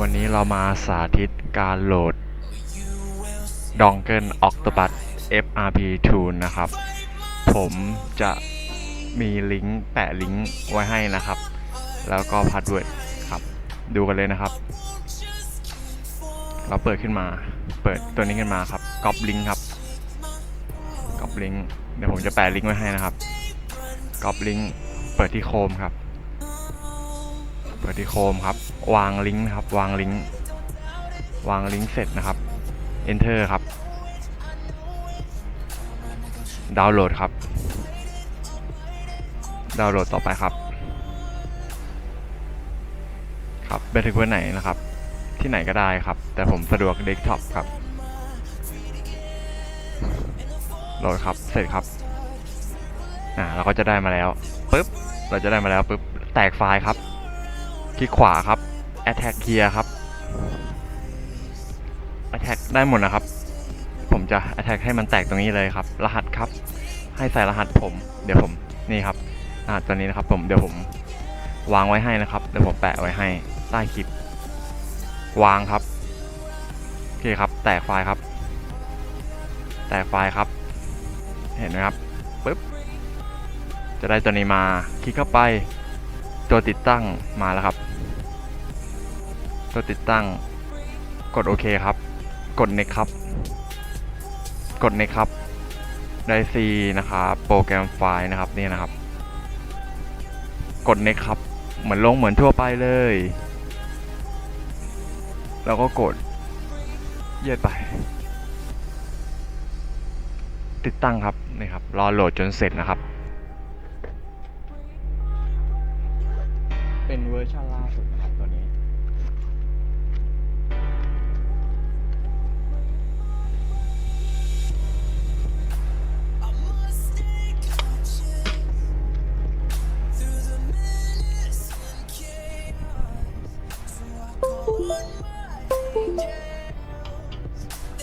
วันนี้เรามาสาธิตการโหลด d o n g l e Octopus FRP Tool นะครับ ผมจะมีลิงก์แปะลิงก์ไว้ให้นะครับ แล้วก็พาสเวิร์ดครับ ดูกันเลยนะครับ เราเปิดขึ้นมา เปิดตัวนี้ขึ้นมาครับก๊อปลิงก์ครับก๊อปลิงก์เดี๋ยวผมจะแปะลิงก์ไว้ให้นะครับก๊อปลิงก์เปิดที่โคมครับ เปิดที่โคมครับ วางลิงก์นะครับ วางลิงก์ วางลิงก์เสร็จนะครับ enter ครับ ดาวน์โหลดครับ ดาวน์โหลดต่อไปครับ ครับไปถึงเพื่ไหนนะครับ ที่ไหนก็ได้ครับ แต่ผมสะดวกเดสก์ท็อปครับ โหลดครับ เสร็จครับ อ่า เราก็จะได้มาแล้วปุ๊บ เราจะได้มาแล้วปุ๊บ แตกไฟล์ครับ คลิกขวาครับ attack clear ครับ attack ได้หมดนะครับ ผมจะ attack ให้มันแตกตรงนี้เลยครับ รหัสครับ ให้ใส่รหัสผม เดี๋ยวผมนี่ครับรหัสตัวนี้นะครับ ผมเดี๋ยวผมวางไว้ให้นะครับเดี๋ยวผมแปะไว้ให้ใต้คลิป วางครับโอเคครับ แตกไฟล์ครับ แตกไฟล์ครับ เห็นไหมครับปึ๊บจะได้ตัวนี้มาคลิกเข้าไป ตัวติดตั้งมาแล้วครับ ติดตั้ง กดโอเคครับ กด next ครับ กด next ครับได้ซีนะครับโปรแกรมไฟล์นะครับนี่นะครับ กด next ครับ เหมือนลงเหมือนทั่วไปเลย แล้วก็กดเยืดไป ติดตั้งครับนี่ครับรอโหลดจนเสร็จนะครับ เป็นเวอร์ชันล่าสุด รอ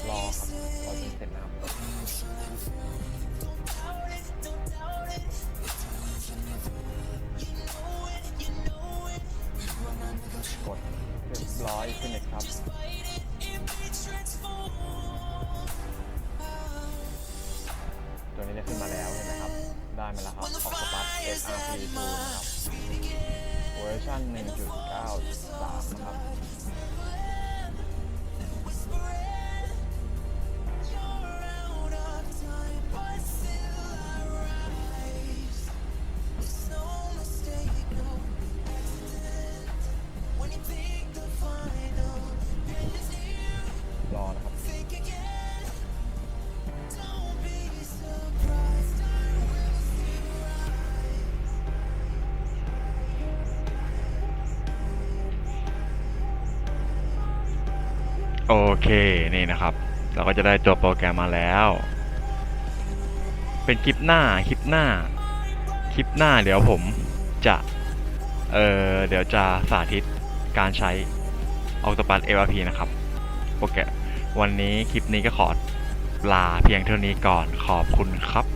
ครับรอจนเสร็จนะครับกดเรียบร้อยขึ้นเลยครับตัวนี้จะขึ้นมาแล้วเห็นไหมครับ ได้มาแล้วครับ Octopus SRP 2 นะครับเวอร์ชัน1.93 นะครับ โอเคนี่นะครับ เราก็จะได้ตัวโปรแกรมมาแล้ว เป็นคลิปหน้าคลิปหน้า คลิปหน้าเดี๋ยวผมจะ เออเดี๋ยวจะสาธิตการใช้ Octopus LRP นะครับโปรแกรมวันนี้คลิปนี้ก็ขอลาเพียงเท่านี้ก่อนขอบคุณครับ